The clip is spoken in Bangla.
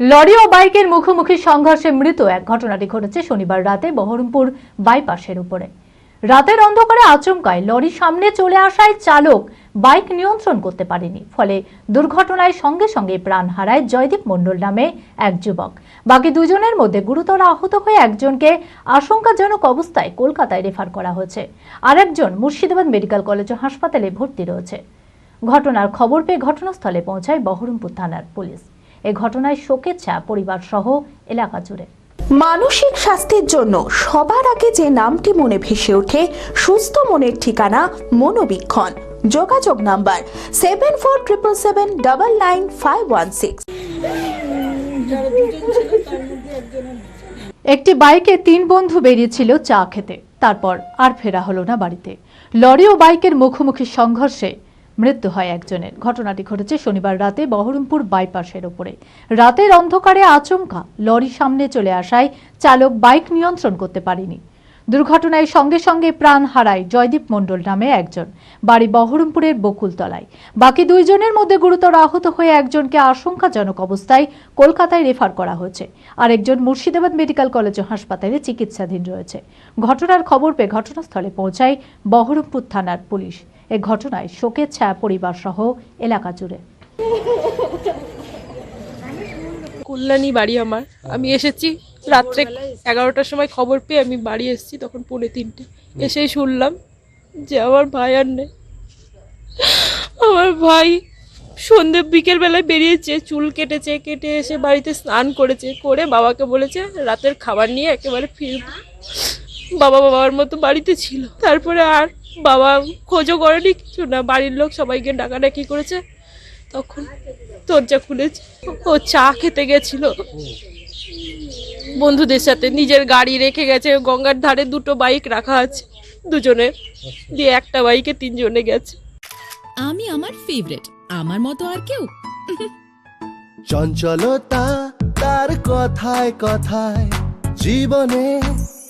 লরি ও বাইকের মুখোমুখি সংঘর্ষে মৃত এক ঘটনাটি ঘটেছে শনিবার রাতে বহরমপুর বাইপাসের উপরে। রাতের অন্ধকারে আচমকায় লরি সামনে চলে আসায় চালক বাইক নিয়ন্ত্রণ করতে পারেনি, ফলে দুর্ঘটনায় সঙ্গে সঙ্গে প্রাণ হারায় জয়দীপ মণ্ডল নামে এক যুবক। বাকি দুজনের মধ্যে গুরুতর আহত হয়ে একজনকে আশঙ্কাজনক অবস্থায় কলকাতায় রেফার করা হয়েছে। আরেকজন মুর্শিদাবাদ মেডিকেল কলেজ ও হাসপাতালে ভর্তি রয়েছে। ঘটনার খবর পেয়ে ঘটনাস্থলে পৌঁছায় বহরমপুর থানার পুলিশ। এ ঘটনায় শোকের ছায়া পরিবার সহ এলাকা জুড়ে। মানসিক স্বাস্থ্যের জন্য সবার আগে যে নামটি মনে ভেসে ওঠে সুস্থ মনের ঠিকানা মনোবীক্ষণ। যোগাযোগ number seven four triple seven double nine five one six. একটি বাইকে তিন বন্ধু বেরিয়েছিল চা খেতে। তারপর আর ফেরা হলো না বাড়িতে। লরি ও বাইকের মুখোমুখি সংঘর্ষে মৃত্যু হয় একজনের। ঘটনাটি ঘটেছে শনিবার রাতে বহরমপুর বাইপাসের ওপরে। রাতের অন্ধকারে আচমকা লরি সামনে চলে আসায় চালক বাইক নিয়ন্ত্রণ করতে পারেনি। দুর্ঘটনায় সঙ্গে সঙ্গে প্রাণ হারায় জয়দীপ মণ্ডল নামে একজন। বাড়ি বহরমপুরের বকুলতলায়। বাকি দুইজনের মধ্যে গুরুতর আহত হয়ে একজনকে আশঙ্কাজনক অবস্থায় কলকাতায় রেফার করা হয়েছে। আর একজন মুর্শিদাবাদ মেডিকেল কলেজ ও হাসপাতালে চিকিৎসাধীন রয়েছে। ঘটনার খবর পেয়ে ঘটনাস্থলে পৌঁছায় বহরমপুর থানার পুলিশ। এ ঘটনায় শোকের ছায়া পরিবার সহ এলাকা জুড়ে। কল্যাণী বাড়ি আমার। আমি এসেছি রাত্রে এগারোটার সময় খবর পেয়ে আমি বাড়ি এসেছি তখন পৌনে তিনটে। এসেই শুনলাম যে আমার ভাই আর নেই। আমার ভাই সন্ধে বিকেলবেলায় বেরিয়েছে, চুল কেটেছে, কেটে এসে বাড়িতে স্নান করেছে, করে বাবাকে বলেছে রাতের খাবার নিয়ে একেবারে ফিরব। বাবা বাবার মতো বাড়িতে ছিল। তারপরে আর বাবা খোঁজও করেনি কিছু না। বাড়ির লোক সবাইকে ডাকাডাকি করেছে। তখন দরজা খুলেছে। ও চা খেতে গেছিল। বন্ধুদের সাথে নিজের গাড়ি রেখে গেছে। গঙ্গার ধারে দুটো বাইক রাখা আছে দুজনের দিয়ে একটা বাইকে তিনজনে গেছে। আমি আমার ফেভারিট আমার মতো আর কেউ। চঞ্চলতা তার কথায় কথায় জীবনে